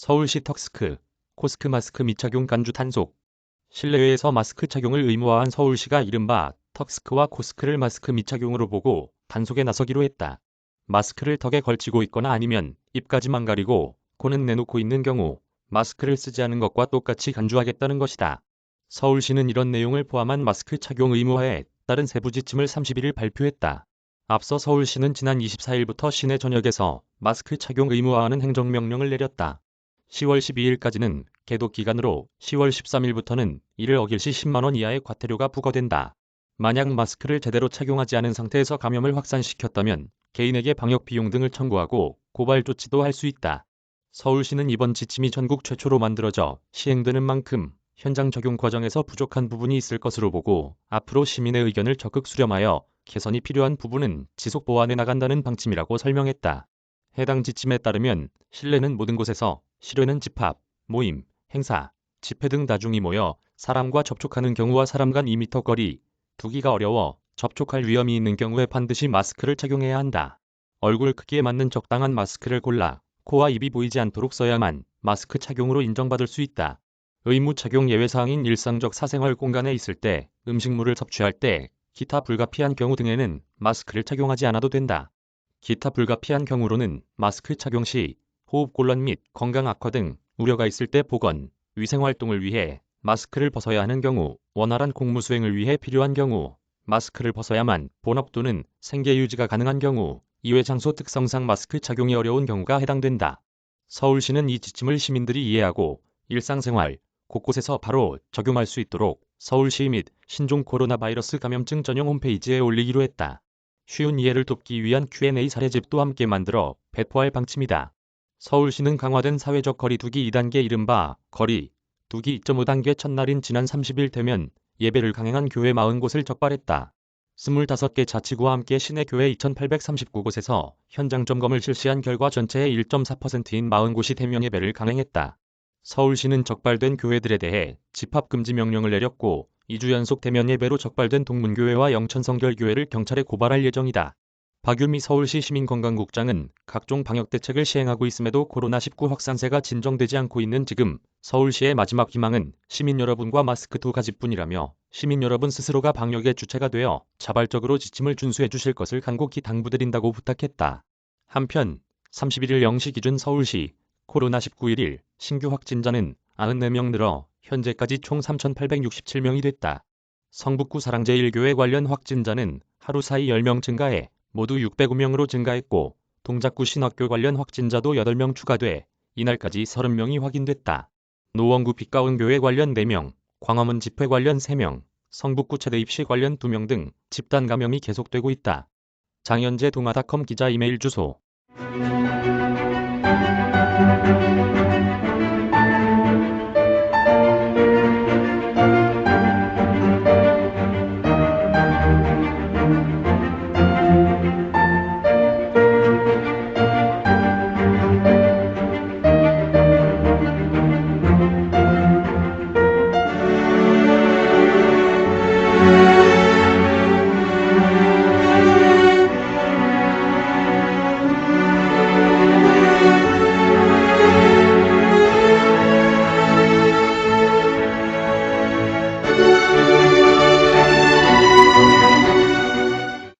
서울시 턱스크, 코스크 마스크 미착용 간주 단속. 실내외에서 마스크 착용을 의무화한 서울시가 이른바 턱스크와 코스크를 마스크 미착용으로 보고 단속에 나서기로 했다. 마스크를 턱에 걸치고 있거나 아니면 입까지만 가리고 코는 내놓고 있는 경우 마스크를 쓰지 않은 것과 똑같이 간주하겠다는 것이다. 서울시는 이런 내용을 포함한 마스크 착용 의무화에 따른 세부 지침을 31일 발표했다. 앞서 서울시는 지난 24일부터 시내 전역에서 마스크 착용 의무화하는 행정명령을 내렸다. 10월 12일까지는 계도 기간으로 10월 13일부터는 이를 어길 시 10만원 이하의 과태료가 부과된다. 만약 마스크를 제대로 착용하지 않은 상태에서 감염을 확산시켰다면 개인에게 방역 비용 등을 청구하고 고발 조치도 할 수 있다. 서울시는 이번 지침이 전국 최초로 만들어져 시행되는 만큼 현장 적용 과정에서 부족한 부분이 있을 것으로 보고 앞으로 시민의 의견을 적극 수렴하여 개선이 필요한 부분은 지속 보완해 나간다는 방침이라고 설명했다. 해당 지침에 따르면 실내는 모든 곳에서 실외는 집합, 모임, 행사, 집회 등 다중이 모여 사람과 접촉하는 경우와 사람 간 2m 거리 두기가 어려워 접촉할 위험이 있는 경우에 반드시 마스크를 착용해야 한다. 얼굴 크기에 맞는 적당한 마스크를 골라 코와 입이 보이지 않도록 써야만 마스크 착용으로 인정받을 수 있다. 의무 착용 예외 사항인 일상적 사생활 공간에 있을 때, 음식물을 섭취할 때, 기타 불가피한 경우 등에는 마스크를 착용하지 않아도 된다. 기타 불가피한 경우로는 마스크 착용 시 호흡곤란 및 건강 악화 등 우려가 있을 때 보건, 위생활동을 위해 마스크를 벗어야 하는 경우, 원활한 공무 수행을 위해 필요한 경우, 마스크를 벗어야만 본업 또는 생계 유지가 가능한 경우, 이외 장소 특성상 마스크 착용이 어려운 경우가 해당된다. 서울시는 이 지침을 시민들이 이해하고 일상생활 곳곳에서 바로 적용할 수 있도록 서울시 및 신종 코로나 바이러스 감염증 전용 홈페이지에 올리기로 했다. 쉬운 이해를 돕기 위한 Q&A 사례집도 함께 만들어 배포할 방침이다. 서울시는 강화된 사회적 거리 두기 2단계 이른바 거리 두기 2.5단계 첫날인 지난 30일 되면 예배를 강행한 교회 40곳을 적발했다. 25개 자치구와 함께 시내 교회 2,839곳에서 현장 점검을 실시한 결과 전체의 1.4%인 40곳이 대면 예배를 강행했다. 서울시는 적발된 교회들에 대해 집합금지 명령을 내렸고 2주 연속 대면 예배로 적발된 동문교회와 영천성결교회를 경찰에 고발할 예정이다. 박유미 서울시 시민건강국장은 각종 방역 대책을 시행하고 있음에도 코로나19 확산세가 진정되지 않고 있는 지금 서울시의 마지막 희망은 시민 여러분과 마스크 두 가지뿐이라며 시민 여러분 스스로가 방역의 주체가 되어 자발적으로 지침을 준수해 주실 것을 간곡히 당부드린다고 부탁했다. 한편 31일 0시 기준 서울시 코로나19 1일 신규 확진자는 94명 늘어 현재까지 총 3,867명이 됐다. 성북구 사랑제일교회 관련 확진자는 하루 사이 10명 증가해 모두 605명으로 증가했고 동작구 신학교 관련 확진자도 8명 추가돼 이날까지 30명이 확인됐다. 노원구 빛가운교회 관련 4명, 광화문 집회 관련 3명, 성북구 체대 입시 관련 2명 등 집단 감염이 계속되고 있다. 장현재 동아닷컴 기자 이메일 주소